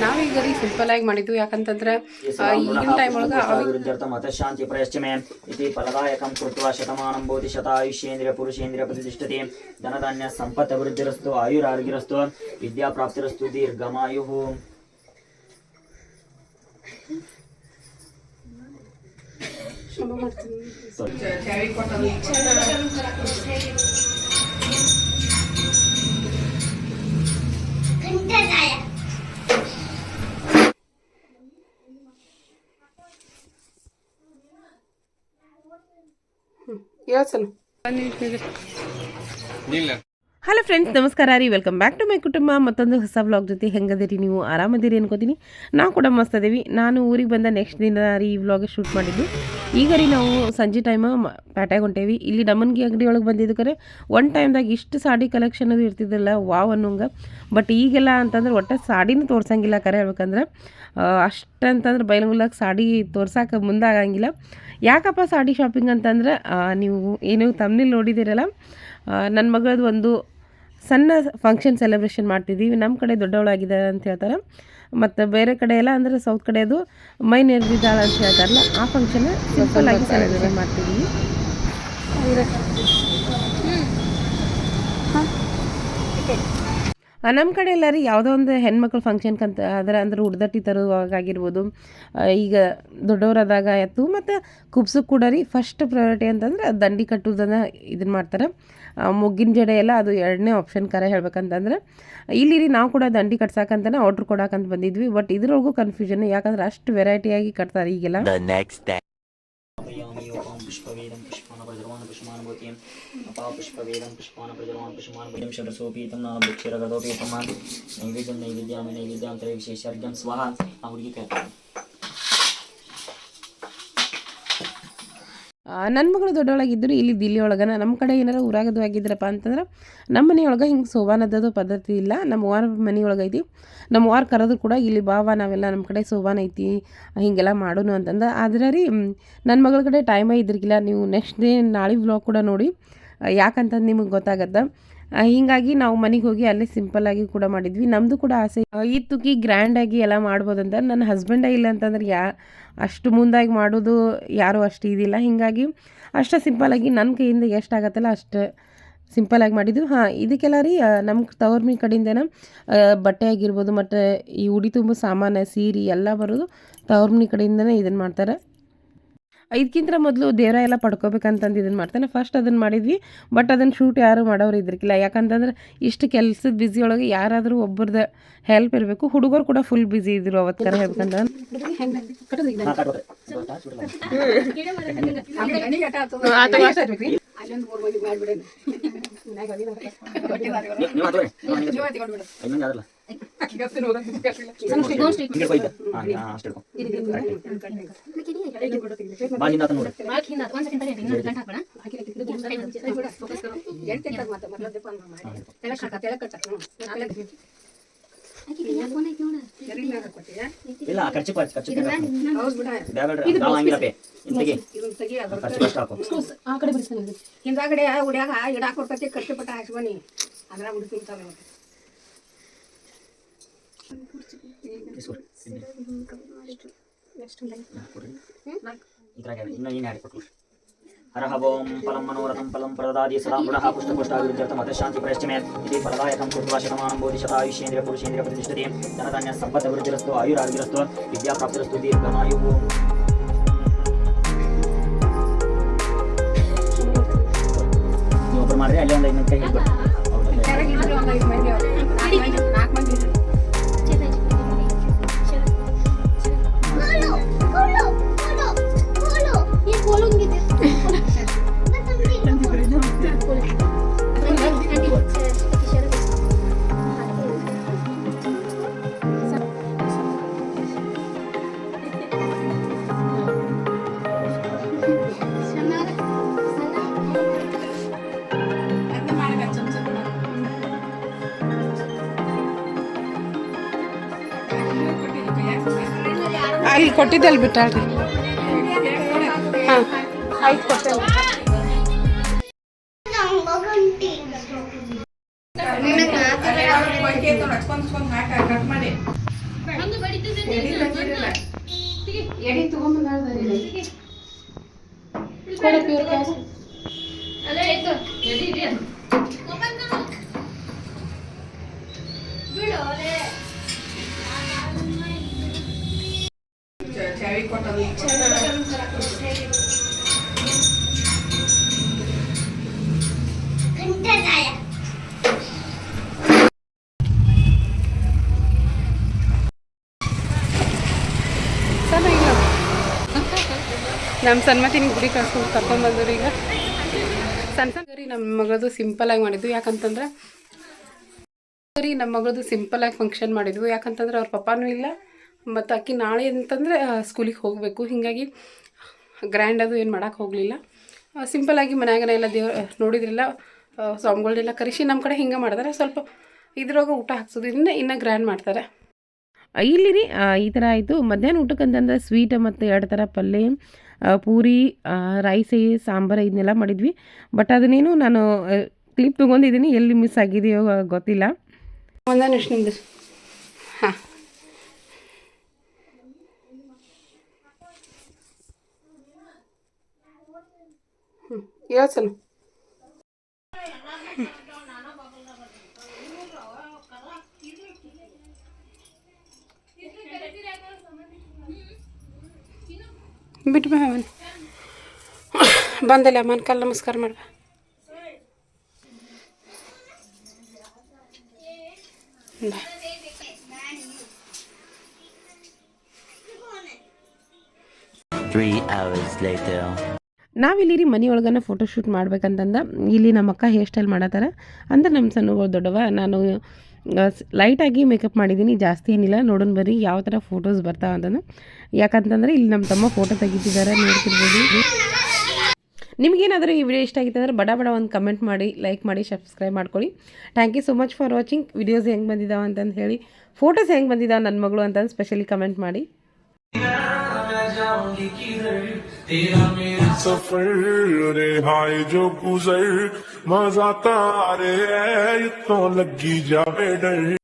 ನಾವೀಗ ರೀ ಸಿಂಪಲ್ ಆಗಿ ಮಾಡಿದ್ವಿ ಯಾಕಂತಂದ್ರೆ ಈಗಿನ ಟೈಮ್ ಒಳಗೆ ಶಾಂತಿ ಅತಃಶಾಂತಿ ಪ್ರಯಶ್ಚಮೆ. ಇತಿ ಫಲದಾಯಕಂ ಕೃತ್ವ ಶತಮಾನಂ ಶತ ಶತಾಯುಷ್ಯೇಂದ್ರಿಯ ಪುರುಷೇಂದ್ರಿಯ ಪ್ರತಿಷ್ಠತೆ. ಧನಧಾನ್ಯ ಸಂಪತ್ ಅಭಿವೃದ್ಧಿರಸ್ತು ಆಯುರಾರೋಗ್ಯರಸ್ತು ವಿದ್ಯಾಪ್ರಾಪ್ತಿರಸ್ತು ದೀರ್ಘಮಾಯುಃ ದೀರ್ಘಮಾಯು ಮಾಡ್ತೀನಿ. ಯೋಚನೆ ಹಲೋ ಫ್ರೆಂಡ್ಸ್ ನಮಸ್ಕಾರ ರೀ. ವೆಲ್ಕಮ್ ಬ್ಯಾಕ್ ಟು ಮೈ ಕುಟುಂಬ. ಮತ್ತೊಂದು ಹೊಸ ವ್ಲಾಗ್ ಜೊತೆ ಹೆಂಗದಿರಿ ನೀವು? ಆರಾಮದಿರಿ ಅನ್ಕೋತೀನಿ. ನಾವು ಕೂಡ ಮಸ್ತ್ ಅದೀವಿ. ನಾನು ಊರಿಗೆ ಬಂದ ನೆಕ್ಸ್ಟ್ ದಿನ ರೀ ಈ ವ್ಲಾಗ್ ಶೂಟ್ ಮಾಡಿದ್ದು. ಈಗ ರೀ ನಾವು ಸಂಜೆ ಟೈಮ್ ಪ್ಯಾಟ್ಯಾಗ ಹೊಂಟೇವಿ. ಇಲ್ಲಿ ಡಮನ್ಗಿ ಅಂಗಡಿ ಒಳಗೆ ಬಂದಿದ್ದಕ್ಕೆ ಒನ್ ಟೈಮ್ದಾಗ ಇಷ್ಟು ಸಾಡಿ ಕಲೆಕ್ಷನ್ ಅದು ಇರ್ತಿದ್ದಿಲ್ಲ, ವಾವ್ ಅನ್ನೋಂಗೆ. ಬಟ್ ಈಗೆಲ್ಲ ಅಂತಂದ್ರೆ ಒಟ್ಟು ಸಾಡಿನೂ ತೋರ್ಸಂಗಿಲ್ಲ ಕರೆ ಹೇಳ್ಬೇಕಂದ್ರೆ. ಅಷ್ಟಂತಂದ್ರೆ ಬಯಲುಗುಲಾಗ ಸಾಡಿ ತೋರ್ಸಕ್ಕೆ ಮುಂದಾಗಂಗಿಲ್ಲ. ಯಾಕಪ್ಪ ಸಾಡಿ ಶಾಪಿಂಗ್ ಅಂತಂದ್ರೆ ನೀವು ಏನು ತಮ್ಮಲ್ಲಿ ನೋಡಿದ್ದೀರಲ್ಲ ನನ್ನ ಮಗಳದ್ದು ಒಂದು ಸಣ್ಣ ಫಂಕ್ಷನ್ ಸೆಲೆಬ್ರೇಷನ್ ಮಾಡ್ತಿದ್ದೀವಿ ನಮ್ಮ ಕಡೆ ದೊಡ್ಡವಳಾಗಿದ್ದಾರೆ ಅಂತ ಹೇಳ್ತಾರೆ. ಮತ್ತು ಬೇರೆ ಕಡೆ ಎಲ್ಲ ಅಂದರೆ ಸೌತ್ ಕಡೆದು ಮೈ ನೆರೆದಿದ್ದಾಳೆ ಅಂತ ಹೇಳ್ತಾರಲ್ಲ, ಆ ಫಂಕ್ಷನ್ ಸಿಂಪಲ್ ಆಗಿ ಸೆಲೆಬ್ರೇಷನ್ ಮಾಡ್ತಿದ್ದೀವಿ ನಮ್ಮ ಕಡೆ ಎಲ್ಲ ರೀ ಯಾವುದೋ ಒಂದು ಹೆಣ್ಮಕ್ಳು ಫಂಕ್ಷನ್ಕಂತ ಅದರ ಅಂದ್ರೆ ಉಡ್ದಟ್ಟಿ ತರುವಾಗಿರ್ಬೋದು ಈಗ ದೊಡ್ಡವರಾದಾಗ ಆಯಿತು, ಮತ್ತು ಕುಬ್ಸಕ್ಕೆ ಕೂಡ ರೀ ಫಸ್ಟ್ ಪ್ರಯಾರಿಟಿ ಅಂತಂದ್ರೆ ದಂಡಿ ಕಟ್ಟುವುದನ್ನು ಇದನ್ನು ಮಾಡ್ತಾರೆ. ಮೊಗ್ಗಿನ ಜಡೆ ಎಲ್ಲ ಅದು ಎರಡನೇ ಆಪ್ಷನ್ ಕರೆ ಹೇಳ್ಬೇಕಂತಂದ್ರೆ, ಇಲ್ಲಿ ರೀ ನಾವು ಕೂಡ ದಂಡಿ ಕಟ್ಸಕ್ಕಂತಾನೆ ಆರ್ಡ್ರ್ ಕೊಡಕ್ಕಂತ ಬಂದಿದ್ವಿ ಬಟ್ ಇದ್ರೊಳಗೂ ಕನ್ಫ್ಯೂಷನ್ ಯಾಕಂದ್ರೆ ಅಷ್ಟು ವೆರೈಟಿಯಾಗಿ ಕಟ್ತಾರೆ ಈಗೆಲ್ಲ. ಪುಷ್ಪಾನ ಪ್ರಜರ್ವಾನ ಪುಷ್ಪಾನ ಭವತಿ ಷಡಸೋಪೀತಂ ನಾ ಭಿಕ್ಷರಗದೋಪೀತಂ ನೈವೇದ್ಯಂ ನೈವೇದ್ಯಾಮಿ ವಿಶೇಷ ವಿಶೇಷಾರ್ಘ್ಯಂ ಸ್ವಹ ಆ ಹುಡುಗಿ ಕೈ ನನ್ನ ಮಗಳು ದೊಡ್ಡವಳಾಗಿದ್ದರು ಇಲ್ಲಿ ದಿಲ್ಲಿ ಒಳಗನ ನಮ್ಮ ಕಡೆ ಏನಾರ ಊರಾಗದು ಆಗಿದ್ರಪ್ಪ ಅಂತಂದ್ರೆ ನಮ್ಮ ಮನೆಯೊಳಗೆ ಹಿಂಗೆ ಸೋಬಾನದ್ದು ಪದ್ಧತಿ ಇಲ್ಲ. ನಮ್ಮ ವಾರ ಮನೆಯೊಳಗೆ ಐತಿ. ನಮ್ಮ ವಾರ ಕರೆದು ಕೂಡ ಇಲ್ಲಿ ಬಾವ, ನಾವೆಲ್ಲ ನಮ್ಮ ಕಡೆ ಸೋಬಾನ ಐತಿ, ಹಿಂಗೆಲ್ಲ ಮಾಡೋನು ಅಂತಂದು. ಆದ್ರೆ ರೀ ನನ್ನ ಮಗಳ ಕಡೆ ಟೈಮೇ ಇದ್ರಿಗಿಲ್ಲ ನೀವು ನೆಕ್ಸ್ಟ್ ಡೇ ನಾಳೆ ವ್ಲಾಗ್ ಕೂಡ ನೋಡಿ. ಯಾಕಂತಂದು ನಿಮಗೆ ಗೊತ್ತಾಗತ್ತೆ. ಹೀಗಾಗಿ ನಾವು ಮನೆಗೆ ಹೋಗಿ ಅಲ್ಲೇ ಸಿಂಪಲ್ಲಾಗಿ ಕೂಡ ಮಾಡಿದ್ವಿ. ನಮ್ಮದು ಕೂಡ ಆಸೆ ಆ, ಇತ್ತುಕಿ ಗ್ರ್ಯಾಂಡಾಗಿ ಎಲ್ಲ ಮಾಡ್ಬೋದಂತ ನನ್ನ ಹಸ್ಬೆಂಡೇ ಇಲ್ಲ ಅಂತಂದ್ರೆ ಯಾ ಅಷ್ಟು ಮುಂದಾಗಿ ಮಾಡೋದು ಯಾರೂ ಅಷ್ಟು ಇದಿಲ್ಲ. ಹೀಗಾಗಿ ಅಷ್ಟು ಸಿಂಪಲ್ಲಾಗಿ ನನ್ನ ಕೈಯಿಂದ ಎಷ್ಟಾಗತ್ತಲ್ಲ ಅಷ್ಟು ಸಿಂಪಲ್ಲಾಗಿ ಮಾಡಿದ್ವಿ. ಹಾಂ ಇದಕ್ಕೆಲ್ಲ ರೀ ನಮ್ಮ ತವ್ರ ಮನೆ ಕಡೆಯಿಂದನ ಬಟ್ಟೆ ಆಗಿರ್ಬೋದು ಮತ್ತು ಈ ಉಡಿ ತುಂಬ ಸಾಮಾನು ಸೀರೆ ಎಲ್ಲ ಬರೋದು ತವ್ರ ಮನೆ ಕಡೆಯಿಂದನೇ ಇದನ್ನು ಮಾಡ್ತಾರೆ. ಇದಕ್ಕಿಂತ ಮೊದಲು ದೇವರ ಎಲ್ಲ ಪಡ್ಕೋಬೇಕಂತಂದು ಇದನ್ನು ಮಾಡ್ತಾನೆ. ಫಸ್ಟ್ ಅದನ್ನು ಮಾಡಿದ್ವಿ ಬಟ್ ಅದನ್ನು ಶೂಟ್ ಯಾರು ಮಾಡೋರು ಇದ್ರಕ್ಕಿಲ್ಲ ಯಾಕಂತಂದ್ರೆ ಇಷ್ಟು ಕೆಲಸದ ಬ್ಯುಸಿ ಒಳಗೆ ಯಾರಾದರೂ ಒಬ್ಬರದ ಹೆಲ್ಪ್ ಇರಬೇಕು. ಹುಡುಗರು ಕೂಡ ಫುಲ್ ಬ್ಯುಸಿ ಇದ್ರು ಅವತ್ತು ಕರೆ ಹೇಳ್ಬೇಕಂತ. ಹಾ ಇಲ್ಲ ಖರ್ಚು ಖರ್ಚು ಖರ್ಚು ಖರ್ಚು ಹಿಂದಾಗಡೆ ಉಡ್ಯಾಗ ಇಡಾಕ್ ಕೊಡ್ತೈತಿ ಕಷ್ಟಪಟ್ಟ ಹಾಕ್ಸ್ಬನಿ ಅದ್ರಾಗ ಉಡಿ ತುಂಬ್ತಾವೆ ಅವ್ರು. ಇಸ್ಕೊಡಿ. ಇದ್ರಾಗ ಇನ್ನೂ ನೀನು ಹಾಡಿ ಕೊಟ್ಟು ಹರಹ ಓಂ ಫಲಂ ಮನೋರಥಂ ಫಲಂ ಪ್ರದಾದಿ ಸದಾ ಪುನಃ ಪುಷ್ಟಪುಷ್ಟಾಭಿವೃದ್ಧರ್ಥಂ ಅತಃಶಾಂತಿ ಪ್ರಯಶ್ಚಮೆ ಇತಿ ಫಲದಾಯಕಂ ಕೃತ್ವಾ ಶತಮಾನಂ ಬೋಧಿ ಶತಾಯುಷ್ಯೇಂದ್ರಿಯ ಪುರುಷೇಂದ್ರಿಯ ಪ್ರತಿಷ್ಠತೆ ಧನಧಾನ್ಯ ಸಂಪತ್ ಅಭಿವೃದ್ಧಿರಸ್ತು ಆಯುರಾರೋಗ್ಯರಸ್ತು ವಿದ್ಯಾಪ್ರಾಪ್ತಿರಸ್ತು ದೀರ್ಘಮಾಯುವು ಮಾಡಿದ್ರೆ ಅಲ್ಲಿ ಒಂದು ಐದು ಕೈ ಮಂದಿ. ನಾಲ್ಕ್ ಮಂದಿ ಕೊಟ್ಟಿದ್ದಲ್ಲಿ ಬಿಟ್ಟಾಳ್ರಿ ಆಯ್ತು ಕೊಟ್ಟೆ ಹೊಂದ್ಸ್ಕೊಂಡ್ ಹಾಕ ಕಟ್ ಮಾಡಿ ಎಡಿ ತಂದಿರಲ್ಲ ಎಡಿ ಕೊಡ ಪ್ಯೂರ್ ಕ್ಯಾಶ್ ಚಾವಿ ಕೊಟ್ಟದು ಚೆನ್ನಾಗಿ ನಮ್ಮ ಸನ್ಮತಿನ ಗುಡಿ ಕಳ್ಸ್ಕೊಂಡು ಕರ್ಕೊಂಡ್ಬಂದ್ರು ಈಗ. ಸಣ್ಣ ಸಣ್ಣ ರೀ ನಮ್ಮ ಮಗಳದು ಸಿಂಪಲ್ ಆಗಿ ಮಾಡಿದ್ವಿ. ಯಾಕಂತಂದ್ರೆ ರೀ ನಮ್ಮ ಮಗಳದು ಸಿಂಪಲ್ ಆಗಿ ಫಂಕ್ಷನ್ ಮಾಡಿದ್ವು. ಯಾಕಂತಂದ್ರೆ ಅವ್ರ ಪಪ್ಪಾನೂ ಇಲ್ಲ. ಮತ್ತು ಅಕ್ಕಿ ನಾಳೆ ಅಂತಂದರೆ ಸ್ಕೂಲಿಗೆ ಹೋಗಬೇಕು. ಹೀಗಾಗಿ ಗ್ರ್ಯಾಂಡ್ ಅದು ಏನು ಮಾಡೋಕ್ಕೆ ಹೋಗಲಿಲ್ಲ. ಸಿಂಪಲಾಗಿ ಮನ್ಯಾಗನೇ ಎಲ್ಲ ದೇವ್ರ ನೋಡಿದ್ರಲ್ಲ ಸ್ವಾಮಿಗಳನ್ನೆಲ್ಲ ಕರೆಸಿ ನಮ್ಮ ಕಡೆ ಹಿಂಗೆ ಮಾಡ್ತಾರೆ. ಸ್ವಲ್ಪ ಇದ್ರೊಳಗೆ ಊಟ ಹಾಕ್ಸೋದ್ರಿಂದ ಇನ್ನೂ ಇನ್ನೂ ಗ್ರ್ಯಾಂಡ್ ಮಾಡ್ತಾರೆ. ಇಲ್ಲಿ ರೀ ಈ ಥರ ಆಯಿತು. ಮಧ್ಯಾಹ್ನ ಊಟಕ್ಕೆ ಅಂತಂದ್ರೆ ಸ್ವೀಟ್ ಮತ್ತು ಎರಡು ಥರ ಪಲ್ಯ ಪೂರಿ ರೈಸ್ ಸಾಂಬಾರು ಇದನ್ನೆಲ್ಲ ಮಾಡಿದ್ವಿ. ಬಟ್ ಅದನ್ನೇನು ನಾನು ಕ್ಲಿಪ್ ತೊಗೊಂಡಿದ್ದೀನಿ. ಎಲ್ಲಿ ಮಿಸ್ ಆಗಿದೆಯೋ ಗೊತ್ತಿಲ್ಲ. ಒಂದೇ ನಿಮಿಷ ನಿಮ್ದು ಹಾಂ ಯೋಚನೆ ಬಿಟ್ಟು ಬಾ ಅವನು. ಬಂದಲ್ಲ ಅಮ್ಮನ ಕಾಲು ನಮಸ್ಕಾರ ಮಾಡ್ಬಾ. Three hours later. ನಾವಿಲ್ಲಿ ರೀ ಮನೆಯೊಳಗನ ಫೋಟೋಶೂಟ್ ಮಾಡ್ಬೇಕಂತಂದ ಇಲ್ಲಿ ನಮ್ಮ ಅಕ್ಕ ಹೇರ್ ಸ್ಟೈಲ್ ಮಾಡತ್ತಾರ. ಅಂದ್ರೆ ನಮ್ಮ ಸಣ್ಣಗಳು ದೊಡ್ಡವ ನಾನು ಲೈಟಾಗಿ ಮೇಕಪ್ ಮಾಡಿದ್ದೀನಿ ಜಾಸ್ತಿ ಏನಿಲ್ಲ. ನೋಡೋಣ ಬರ್ರಿ ಯಾವ ಥರ ಫೋಟೋಸ್ ಬರ್ತಾವ ಅಂತಂದು. ಯಾಕಂತಂದ್ರೆ ಇಲ್ಲಿ ನಮ್ಮ ತಮ್ಮ ಫೋಟೋ ತೆಗಿತಿದ್ದಾರೆ ನೋಡ್ತಿರ್ಬೋದು. ನಿಮಗೇನಾದರೂ ಈ ವಿಡಿಯೋ ಇಷ್ಟ ಆಗಿತ್ತು ಅಂದರೆ ಬಡ ಬಡ ಒಂದು ಕಮೆಂಟ್ ಮಾಡಿ ಲೈಕ್ ಮಾಡಿ ಸಬ್ಸ್ಕ್ರೈಬ್ ಮಾಡ್ಕೊಳ್ಳಿ. Thank you so much for watching videos ಹೆಂಗೆ ಬಂದಿದ್ದಾವೆ ಅಂತಂದು ಹೇಳಿ. ಫೋಟೋಸ್ ಹೆಂಗೆ ಬಂದಿದ್ದಾವೆ ನನ್ನ ಮಗಳು ಅಂತಂದು ಸ್ಪೆಷಲಿ ಕಮೆಂಟ್ ಮಾಡಿ. सफ़र रे हाय जो गुजर मज़ा तारे तो लगी जावे डर।